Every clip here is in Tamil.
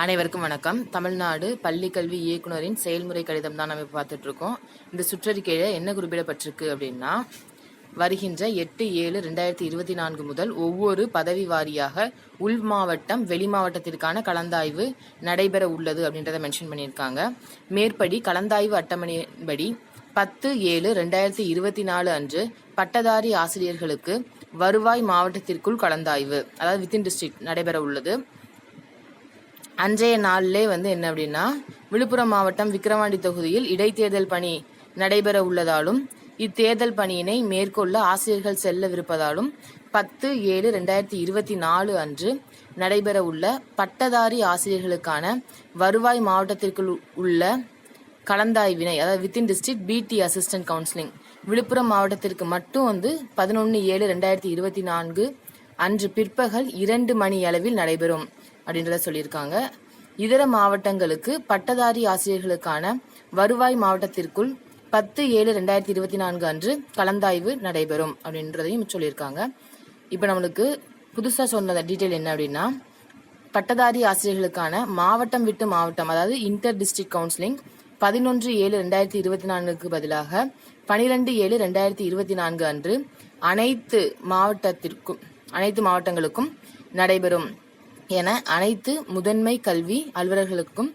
அனைவருக்கும் வணக்கம். தமிழ்நாடு பள்ளிக்கல்வி இயக்குனரின் செயல்முறை கடிதம் தான் நம்ம இப்ப பார்த்துட்டு இருக்கோம் இந்த சுற்றறிக்கையில் என்ன குறிப்பிடப்பட்டிருக்கு அப்படின்னா வருகின்ற எட்டு ஏழு ரெண்டாயிரத்தி இருபத்தி நான்கு முதல் ஒவ்வொரு பதவி வாரியாக உள் மாவட்டம் வெளி மாவட்டத்திற்கான கலந்தாய்வு நடைபெற உள்ளது அப்படின்றத மென்ஷன் பண்ணியிருக்காங்க. மேற்படி கலந்தாய்வு அட்டவணையின்படி பத்து ஏழு ரெண்டாயிரத்தி இருபத்தி நாலு அன்று பட்டதாரி ஆசிரியர்களுக்கு வருவாய் மாவட்டத்திற்குள் கலந்தாய்வு அதாவது வித்தின் டிஸ்ட்ரிக்ட் நடைபெற உள்ளது. அன்றைய நாளிலே வந்து என்ன அப்படின்னா விழுப்புரம் மாவட்டம் விக்கிரவாண்டி தொகுதியில் இடைத்தேர்தல் பணி நடைபெற உள்ளதாலும் இத்தேர்தல் பணியினை மேற்கொள்ள ஆசிரியர்கள் செல்லவிருப்பதாலும் பத்து ஏழு ரெண்டாயிரத்தி இருபத்தி நாலு அன்று நடைபெற உள்ள பட்டதாரி ஆசிரியர்களுக்கான வருவாய் மாவட்டத்திற்குள் உள்ள கலந்தாய்வினை அதாவது within district BT assistant counselling Viluppuram மாவட்டத்திற்கு மட்டும் வந்து பதினொன்று ஏழு ரெண்டாயிரத்தி இருபத்தி நான்கு அன்று பிற்பகல் இரண்டு மணி அளவில் நடைபெறும். அப்படின்றத சொல்லியிருக்காங்க. இதர மாவட்டங்களுக்கு பட்டதாரி ஆசிரியர்களுக்கான வருவாய் மாவட்டத்திற்குள் பத்து ஏழு ரெண்டாயிரத்தி இருபத்தி நான்கு அன்று கலந்தாய்வு நடைபெறும் அப்படின்றதையும் சொல்லியிருக்காங்க. இப்போ நம்மளுக்கு புதுசாக சொன்ன டீட்டெயில் என்ன அப்படின்னா பட்டதாரி ஆசிரியர்களுக்கான மாவட்டம் விட்டு மாவட்டம் அதாவது இன்டர் டிஸ்ட்ரிக்ட் கவுன்சிலிங் பதினொன்று ஏழு ரெண்டாயிரத்தி இருபத்தி நான்குக்கு பதிலாக பனிரெண்டு ஏழு ரெண்டாயிரத்தி இருபத்தி நான்கு அன்று அனைத்து மாவட்டத்திற்கும் அனைத்து மாவட்டங்களுக்கும் நடைபெறும். என அனைத்து முதன்மை கல்வி அலுவலர்களுக்கும்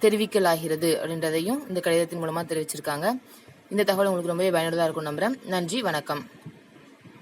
தெரிவிக்கலாகிறது அப்படின்றதையும் இந்த கடிதத்தின் மூலமாக தெரிவிச்சிருக்காங்க. இந்த தகவல் உங்களுக்கு ரொம்பவே பயனுள்ளதாக இருக்கும் நம்புறேன். நன்றி வணக்கம்.